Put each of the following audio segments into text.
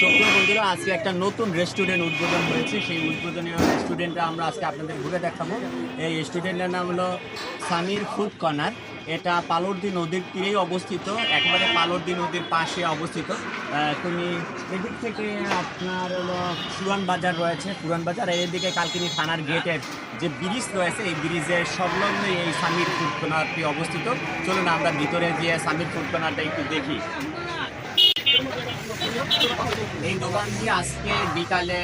সুপ্রিয় বন্ধুরা আজকে একটা নতুন রেস্টুরেন্ট উদ্বোধন হয়েছে। সেই উদ্বোধনী রেস্টুরেন্টটা আমরা আজকে আপনাদের ঘুরে দেখাবো। এই রেস্টুরেন্টের নাম হলো সামির ফুড কর্নার। এটা পালর্দি নদীর তীরেই অবস্থিত। একেবারে পালর্দি নদীর পাশে অবস্থিত। তুমি এদিক থেকে আপনার হলো পুরান বাজার রয়েছে। পুরান বাজার এদিকে কালকিনি থানার গেটের যে ব্রিজ রয়েছে, এই ব্রিজের সংলগ্ন এই সামির ফুড কর্নারটি অবস্থিত। চলুন আমরা ভিতরে গিয়ে সামির ফুড কর্নারটা একটু দেখি। এই দোকানটি আজকে বিকালে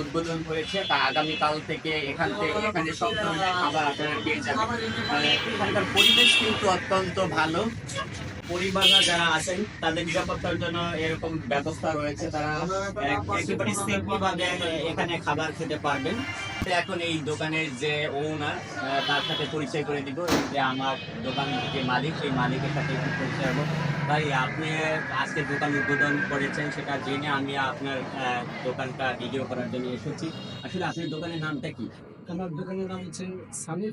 উদ্বোধন হয়েছে। তা আগামীকাল থেকে এখান থেকে এখানে সব ধরনের খাবার আপনারা পেয়ে যাবেন। এখানকার পরিবেশ কিন্তু অত্যন্ত ভালো। পরিবাররা যারা আছেন, তাদের নিরাপত্তার জন্য এরকম ব্যবস্থা রয়েছে। তারা একেবারে এখানে খাবার খেতে পারবেন। এখন এই দোকানের যে ওনার তার সাথে পরিচয় করে দিব। যে আমার দোকান যে মালিক, সেই মালিকের সাথে পরিচয় হব। ভাই আপনি আজকে দোকান উদ্বোধন করেছেন সেটা জেনে আমি আপনার দোকানটা ভিডিও করার জন্য এসেছি। আসলে আপনার দোকানের নামটা কি? আমার দোকানের নাম হচ্ছে সামির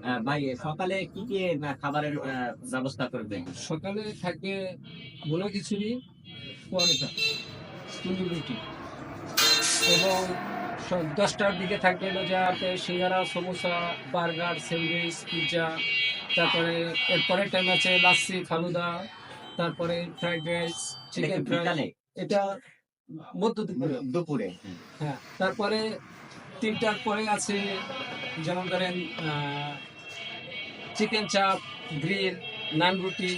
আহ, ভাই সকালে কি কি খাবারের ব্যবস্থা করবেন? সকালে থাকে ভোলা খিচুড়ি পরোটা তন্দুর রুটি এবং দশটার দিকে থাকে হলো যে আপনার singara samosa burger sandwich pizza তারপরে এরপরে টাইম আছে লাচ্ছি ফালুদা তারপরে ফ্রাইড রাইস চিকেন বিকালে? এটা মধ্য দুপুরে। দুপুরে হ্যাঁ তারপরে তিনটার পরে আছে যেমন ধরেন চিকেন চাপ গ্রিল নান রুটি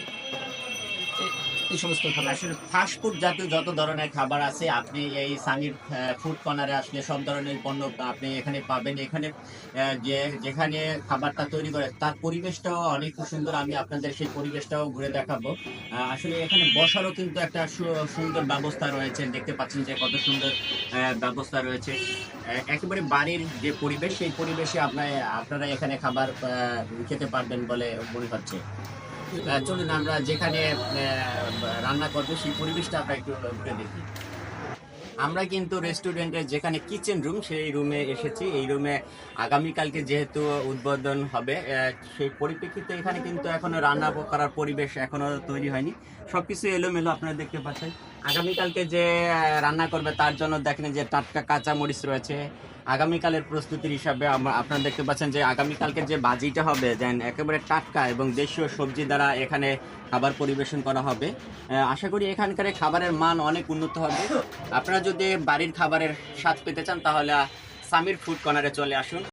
এই সমস্ত খাবার আসলে ফাস্ট ফুড জাতীয় যত ধরনের খাবার আছে আপনি এই সানির ফুড কর্নারে আসলে সব ধরনের পণ্য আপনি এখানে পাবেন। এখানে যে যেখানে খাবারটা তৈরি করে তার পরিবেশটাও অনেক সুন্দর। আমি আপনাদের সেই পরিবেশটাও ঘুরে দেখাবো। আসলে এখানে বসারও কিন্তু একটা সুন্দর ব্যবস্থা রয়েছে। দেখতে পাচ্ছেন যে কত সুন্দর ব্যবস্থা রয়েছে। একেবারে বাড়ির যে পরিবেশ সেই পরিবেশে আপনার আপনারা এখানে খাবার খেতে পারবেন বলে মনে হচ্ছে। চলুন আমরা যেখানে রান্না করব সেই পরিবেশটা আমরা একটু দেখি। আমরা কিন্তু রেস্টুরেন্টের যেখানে কিচেন রুম সেই রুমে এসেছি। এই রুমে আগামীকালকে যেহেতু উদ্বোধন হবে সেই পরিপ্রেক্ষিতে এখানে কিন্তু এখনও রান্না করার পরিবেশ এখনও তৈরি হয়নি। সবকিছু এলোমেলো আপনারা দেখতে পাচ্ছেন। আগামীকালকে যে রান্না করবে তার জন্য দেখেন যে টাটকা কাঁচা মরিচ রয়েছে। আগামীকালের প্রস্তুতির হিসাবে আপনারা দেখতে পাচ্ছেন যে আগামীকালকে যে বাজিটা হবে, দেন একেবারে টাটকা এবং দেশীয় সবজি দ্বারা এখানে খাবার পরিবেশন করা হবে। আশা করি এখানকার খাবারের মান অনেক উন্নত হবে। আপনারা যদি বাড়ির খাবারের স্বাদ পেতে চান তাহলে সামির ফুড কর্নারে চলে আসুন।